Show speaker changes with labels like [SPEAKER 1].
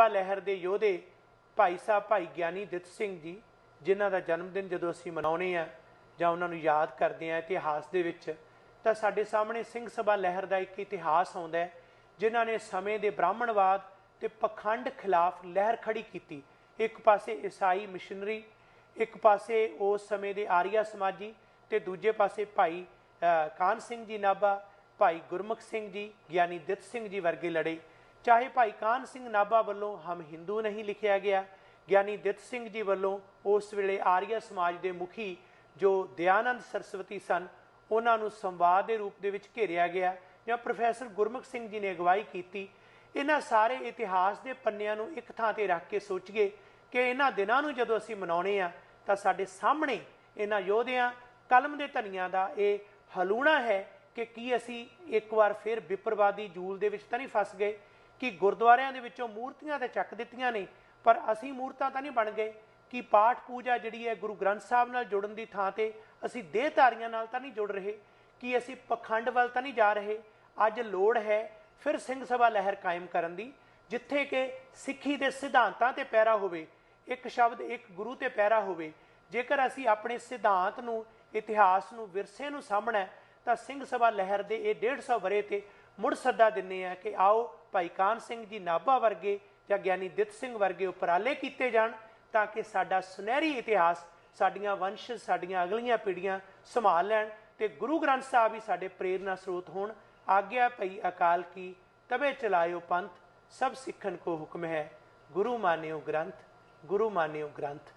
[SPEAKER 1] ਸਭਾ ਲਹਿਰ ਦੇ ਯੋਧੇ ਭਾਈ ਸਾਹਿਬ ਭਾਈ ਗਿਆਨੀ ਦਿੱਤ ਸਿੰਘ ਜੀ, ਜਿਨ੍ਹਾਂ ਦਾ ਜਨਮ ਦਿਨ ਜਦੋਂ ਅਸੀਂ ਮਨਾਉਨੇ ਆ ਜਾਂ ਉਹਨਾਂ ਨੂੰ ਯਾਦ ਕਰਦੇ ਆ ਇਤਿਹਾਸ ਦੇ ਵਿੱਚ, ਤਾਂ ਸਾਡੇ ਸਾਹਮਣੇ ਸਿੰਘ ਸਭਾ ਲਹਿਰ ਦਾ ਇੱਕ ਇਤਿਹਾਸ ਆਉਂਦਾ ਹੈ, ਜਿਨ੍ਹਾਂ ਨੇ ਸਮੇਂ ਦੇ ਬ੍ਰਾਹਮਣਵਾਦ ਤੇ ਪਖੰਡ ਖਿਲਾਫ ਲਹਿਰ ਖੜੀ ਕੀਤੀ। ਇੱਕ ਪਾਸੇ ਈਸਾਈ ਮਿਸ਼ਨਰੀ, ਇੱਕ ਪਾਸੇ ਉਸ ਸਮੇਂ ਦੇ ਆਰੀਆ ਸਮਾਜੀ ਤੇ ਦੂਜੇ ਪਾਸੇ ਭਾਈ ਕਾਨ ਸਿੰਘ ਜੀ ਨਾਭਾ, ਭਾਈ ਗੁਰਮੁਖ ਸਿੰਘ ਜੀ, ਗਿਆਨੀ ਦਿੱਤ ਸਿੰਘ ਜੀ ਵਰਗੇ ਲੜੇ। ਚਾਹੇ ਭਾਈ ਕਾਨ ਸਿੰਘ ਨਾਭਾ ਵੱਲੋਂ ਹਮ ਹਿੰਦੂ ਨਹੀਂ ਲਿਖਿਆ ਗਿਆ, ਗਿਆਨੀ ਦਿੱਤ ਸਿੰਘ ਜੀ ਵੱਲੋਂ ਉਸ ਵੇਲੇ ਆਰੀਆ ਸਮਾਜ ਦੇ ਮੁਖੀ ਜੋ ਦਿਆਨੰਦ ਸਰਸਵਤੀ ਸਨ, ਉਹਨਾਂ ਨੂੰ ਸੰਵਾਦ ਦੇ ਰੂਪ ਦੇ ਵਿੱਚ ਘੇਰਿਆ ਗਿਆ ਜਾਂ ਪ੍ਰੋਫੈਸਰ ਗੁਰਮੁਖ ਸਿੰਘ ਜੀ ਨੇ ਅਗਵਾਈ ਕੀਤੀ। ਇਹਨਾਂ ਸਾਰੇ ਇਤਿਹਾਸ ਦੇ ਪੰਨਿਆਂ ਨੂੰ ਇੱਕ ਥਾਂ ਤੇ ਰੱਖ ਕੇ ਸੋਚੀਏ ਕਿ ਇਹਨਾਂ ਦਿਨਾਂ ਨੂੰ ਜਦੋਂ ਅਸੀਂ ਮਨਾਉਣੇ ਆ, ਤਾਂ ਸਾਡੇ ਸਾਹਮਣੇ ਇਹਨਾਂ ਯੋਧਿਆਂ ਕਲਮ ਦੇ ਧਨੀਆਂ ਦਾ ਇਹ ਹਲੂਣਾ ਹੈ ਕਿ ਕੀ ਅਸੀਂ ਇੱਕ ਵਾਰ ਫਿਰ ਵਿਪਰਵਾਦੀ ਜੂਲ ਦੇ ਵਿੱਚ ਤਾਂ ਨਹੀਂ ਫਸ ਗਏ? ਕਿ ਗੁਰਦੁਆਰਿਆਂ ਦੇ ਵਿੱਚੋਂ ਮੂਰਤੀਆਂ ਤੇ ਚੱਕ ਦਿੱਤੀਆਂ ਨੇ, ਪਰ ਅਸੀਂ ਮੂਰਤਾਂ ਤਾਂ ਨਹੀਂ ਬਣ ਗਏ। ਕਿ ਪਾਠ ਪੂਜਾ ਜਿਹੜੀ ਹੈ ਗੁਰੂ ਗ੍ਰੰਥ ਸਾਹਿਬ ਨਾਲ ਜੁੜਨ ਦੀ ਥਾਂ ਤੇ ਅਸੀਂ ਦੇਹਧਾਰੀਆਂ ਨਾਲ ਤਾਂ ਨਹੀਂ ਜੁੜ ਰਹੇ, ਕਿ ਅਸੀਂ ਪਖੰਡ ਵੱਲ ਤਾਂ ਨਹੀਂ ਜਾ ਰਹੇ। ਅੱਜ ਲੋੜ ਹੈ ਫਿਰ ਸਿੰਘ ਸਭਾ ਲਹਿਰ ਕਾਇਮ ਕਰਨ ਦੀ, ਜਿੱਥੇ ਕਿ ਸਿੱਖੀ ਦੇ ਸਿਧਾਂਤਾਂ ਤੇ ਪੈਰਾ ਹੋਵੇ, ਇੱਕ ਸ਼ਬਦ ਇੱਕ ਗੁਰੂ ਤੇ ਪੈਰਾ ਹੋਵੇ। ਜੇਕਰ ਅਸੀਂ ਆਪਣੇ ਸਿਧਾਂਤ ਨੂੰ, ਇਤਿਹਾਸ ਨੂੰ ਵਿਰਸੇ ਨੂੰ ਸਾਹਮਣਾ ਤਾਂ ਸਿੰਘ ਸਭਾ ਲਹਿਰ ਦੇ ਇਹ 150 ਵਰੇ ਤੇ ਮੁੜ ਸੱਦਾ ਦਿੰਨੇ ਆ ਕਿ ਆਓ ਭਾਈ ਕਾਨ ਸਿੰਘ ਜੀ ਨਾਭਾ ਵਰਗੇ ਜਾਂ ਗਿਆਨੀ ਦਿੱਤ ਸਿੰਘ ਵਰਗੇ ਉਪਰਾਲੇ ਕੀਤੇ ਜਾਣ ਤਾਂ ਕਿ ਸਾਡਾ ਸੁਨਹਿਰੀ ਇਤਿਹਾਸ, ਸਾਡੀਆਂ ਵੰਸ਼, ਸਾਡੀਆਂ ਅਗਲੀਆਂ ਪੀੜ੍ਹੀਆਂ ਸੰਭਾਲ ਲੈਣ ਤੇ ਗੁਰੂ ਗ੍ਰੰਥ ਸਾਹਿਬ ਹੀ ਸਾਡੇ ਪ੍ਰੇਰਨਾ ਸਰੋਤ ਹੋਣ। ਆਗਿਆ ਪਈ ਅਕਾਲ ਕੀ ਤਬੇ ਚਲਾਇਓ ਪੰਥ, ਸਭ ਸਿੱਖਣ ਕੋ ਹੁਕਮ ਹੈ। ਗੁਰੂ ਮਾਨਿਓ ਗ੍ਰੰਥ, ਗੁਰੂ ਮਾਨਿਓ ਗ੍ਰੰਥ।